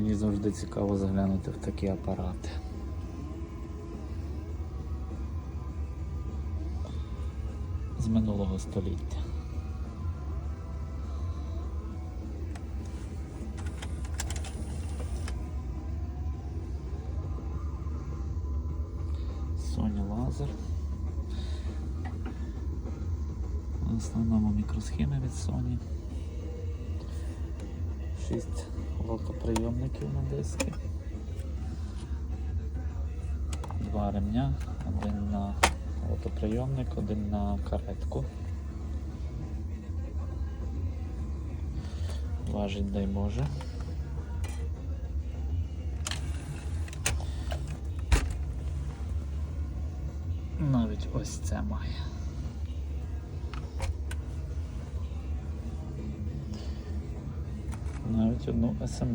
Мені завжди цікаво заглянути в такі апарати. З минулого століття. Sony Laser. В основному мікросхеми від Sony. 6 локоприйомників на диски. Два ремня, один на лотоприйомник, один на каретку. Важить, дай Боже. Навіть ось це має. Навіть одну СМ